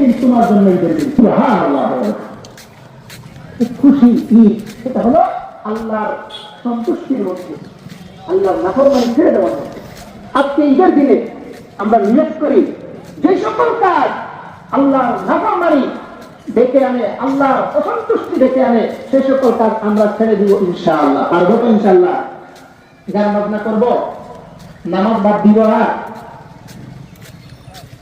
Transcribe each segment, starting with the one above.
দিন তোমার জন্য ঈদের দিন। খুশি ঈদ সেটা হলো আল্লাহর সন্তুষ্টির মধ্যে। আল্লাহর নাফরমানি ছেড়ে দেওয়ার মধ্যে। আজকে ঈদের দিনে আমরা নিয়োগ করি, যে সকল কাজ আল্লাহর নাফরমানি ডেকে আনে, আল্লাহর অসন্তুষ্টি ডেকে আনে, সে সকল কাজ আমরা ছেড়ে দিব ইনশাআল্লাহ। পারব তো ইনশাআল্লাহ। গান বাজনা করব, নামাজ বাদ দিব না।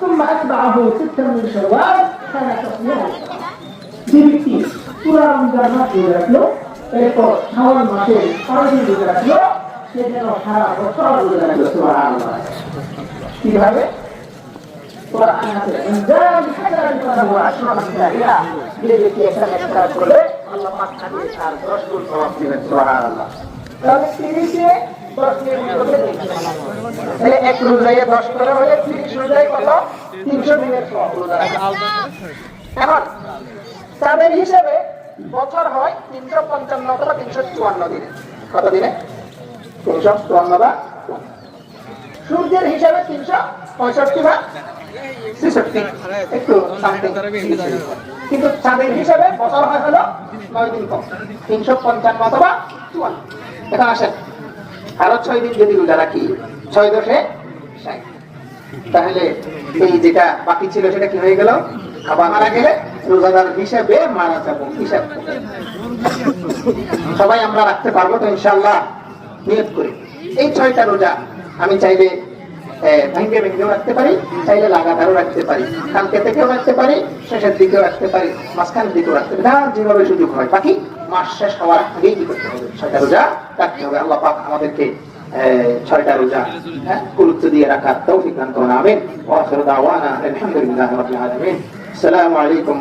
ثم أتبعه ستا من شوال كان كصيام যে ব্যক্তি পুরা রমজান মাস রোজা রাখলো এরপর শাওয়াল মাসে সারাদিন রোজা রাখলো সে যেন সারা বছর রোজা রাখলো সুবহানাল্লাহ কিভাবে কোরআনে আছে ইনজাল হাজারান ফালাহু আশরু আমসালিহা যে ব্যক্তি একটা নেক কাজ করবে আল্লাহ পাক তাকে তার 10 গুণ সওয়াব দিবেন সুবহানাল্লাহ তাহলে তিরিশে দশ নির্ণয় করলে তাহলে এক দশ হলে তিরিশ কত? তিনশো দিনের এখন, তাদের হিসেবে বছর হয় তিনশো পঞ্চান্ন অথবা তিনশো চুয়ান্ন দিনে। কত দিনে? তিনশো চুয়ান্ন বা সূর্যের হিসাবে তিনশো পঁয়ষট্টি বা ছেষট্টি। একটু কিন্তু চাঁদের হিসাবে বছর হয় হলো নয় দিন কম। তিনশো পঞ্চান্ন অথবা চুয়ান্ন। এখন আসেন। আরও ছয় দিন যদি রোজা রাখি, ছয় দশে তাহলে এই যেটা বাকি ছিল সেটা কি হয়ে গেল? আবার মারা গেলে রোজাদার মারা যাব, হিসাব সবাই আমরা রাখতে পারব তো ইনশাল্লাহ নিয়ত করি। এই ছয়টা রোজা আমি চাইলে ভেঙ্গে ভেঙ্গেও রাখতে পারি, চাইলে লাগাতারও রাখতে পারি। কালকে থেকেও রাখতে পারি, শেষের দিকেও রাখতে পারি, মাঝখানের দিকেও রাখতে পারি। যেভাবে সুযোগ হয়। বাকি মাস শেষ হওয়ার আগেই কি করতে হবে? ছয়টা রোজা রাখতে হবে। আল্লাহ পাক আমাদেরকে ছয়টা রোজা হ্যাঁ, গুরুত্ব দিয়ে রাখার তৌফিক দান আসসালামু আলাইকুম